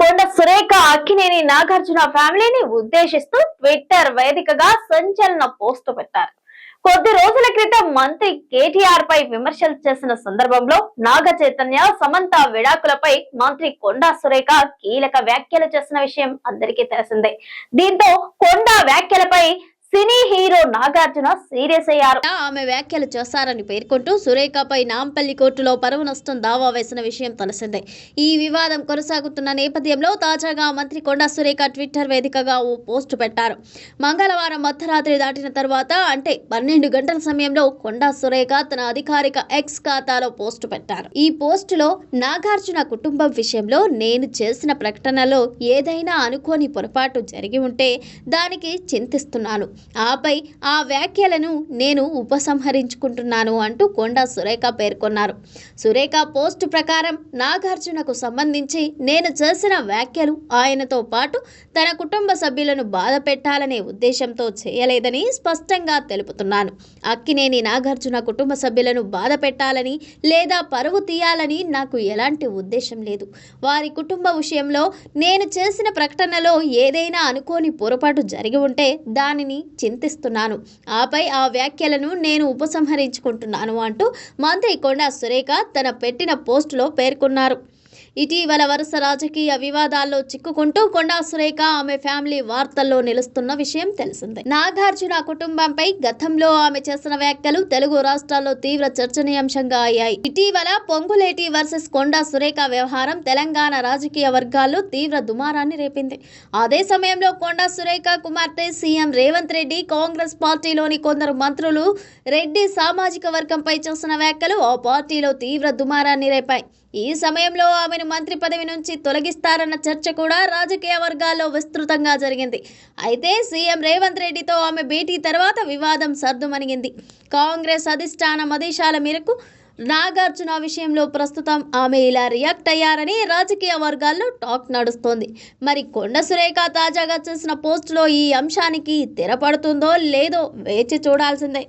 కొండ సురేఖ అక్కినేని నాగార్జున ఫ్యామిలీని ఉద్దేశిస్తూ ట్విట్టర్ వేదికగా సంచలన పోస్టు పెట్టారు. కొద్ది రోజుల క్రితం మంత్రి కేటీఆర్ పై విమర్శలు చేసిన సందర్భంలో నాగ చైతన్య సమంత విడాకులపై మంత్రి కొండా సురేఖ కీలక వ్యాఖ్యలు చేసిన విషయం అందరికీ తెలిసిందే. దీంతో కొండా వ్యాఖ్యలపై సినీ హీరో నాగార్జున సీరియస్ అయ్యారు. ఆమె వ్యాఖ్యలు చేశారని పేర్కొంటూ సురేఖపై నాంపల్లి కోర్టులో పరువు నష్టం దావా వేసిన విషయం తెలిసిందే. ఈ వివాదం కొనసాగుతున్న నేపథ్యంలో తాజాగా మంత్రి కొండా సురేఖ ట్విట్టర్ వేదికగా ఓ పోస్టు పెట్టారు. మంగళవారం మధ్యరాత్రి దాటిన తర్వాత అంటే పన్నెండు గంటల సమయంలో కొండా సురేఖ తన అధికారిక ఎక్స్ ఖాతాలో పోస్టు పెట్టారు. ఈ పోస్టులో నాగార్జున కుటుంబం విషయంలో నేను చేసిన ప్రకటనలో ఏదైనా అనుకోని పొరపాటు జరిగి ఉంటే దానికి చింతిస్తున్నాను. ఆపై ఆ వ్యాఖ్యలను నేను ఉపసంహరించుకుంటున్నాను అంటూ కొండా సురేఖ పేర్కొన్నారు. సురేఖ పోస్టు ప్రకారం నాగార్జునకు సంబంధించి నేను చేసిన వ్యాఖ్యలు ఆయనతో పాటు తన కుటుంబ సభ్యులను బాధ పెట్టాలనే ఉద్దేశంతో చేయలేదని స్పష్టంగా తెలుపుతున్నాను. అక్కినేని నాగార్జున కుటుంబ సభ్యులను బాధ పెట్టాలని లేదా పరువు తీయాలని నాకు ఎలాంటి ఉద్దేశం లేదు. వారి కుటుంబ విషయంలో నేను చేసిన ప్రకటనలో ఏదైనా అనుకోని పొరపాటు జరిగి ఉంటే దానిని చింతిస్తున్నాను. ఆపై ఆ వ్యాఖ్యలను నేను ఉపసంహరించుకుంటున్నాను అంటూ మంత్రి కొండా సురేఖ తన పెట్టిన పోస్టులో పేర్కొన్నారు. ఇటీవల వరుస రాజకీయ వివాదాల్లో చిక్కుకుంటూ కొండా సురేఖ ఆమె ఫ్యామిలీ వార్తల్లో నిలుస్తున్న విషయం తెలిసిందే. నాగార్జున కుటుంబంపై గతంలో ఆమె చేసిన వ్యాఖ్యలు తెలుగు రాష్ట్రాల్లో తీవ్ర చర్చనీయాంశంగా అయ్యాయి. ఇటీవల పొంగులేటి వర్సెస్ కొండా సురేఖ వ్యవహారం తెలంగాణ రాజకీయ వర్గాల్లో తీవ్ర దుమారాన్ని రేపింది. అదే సమయంలో కొండా సురేఖ కుమార్తె సీఎం రేవంత్ రెడ్డి కాంగ్రెస్ పార్టీలోని కొందరు మంత్రులు రెడ్డి సామాజిక వర్గంపై చేసిన వ్యాఖ్యలు ఆ పార్టీలో తీవ్ర దుమారాన్ని రేపాయి. ఈ సమయంలో ఆమె ఆయన మంత్రి పదవి నుంచి తొలగిస్తారన్న చర్చ కూడా రాజకీయ వర్గాల్లో విస్తృతంగా జరిగింది. అయితే సీఎం రేవంత్ రెడ్డితో ఆమె భేటీ తర్వాత వివాదం సర్దుమణిగింది. కాంగ్రెస్ అధిష్టానం ఆదేశాల మేరకు నాగార్జున విషయంలో ప్రస్తుతం ఆమె ఇలా రియాక్ట్ అయ్యారని రాజకీయ వర్గాల్లో టాక్ నడుస్తోంది. మరి కొండ సురేఖ తాజాగా చేసిన పోస్టులో ఈ అంశానికి తెరపడుతుందో లేదో వేచి చూడాల్సిందే.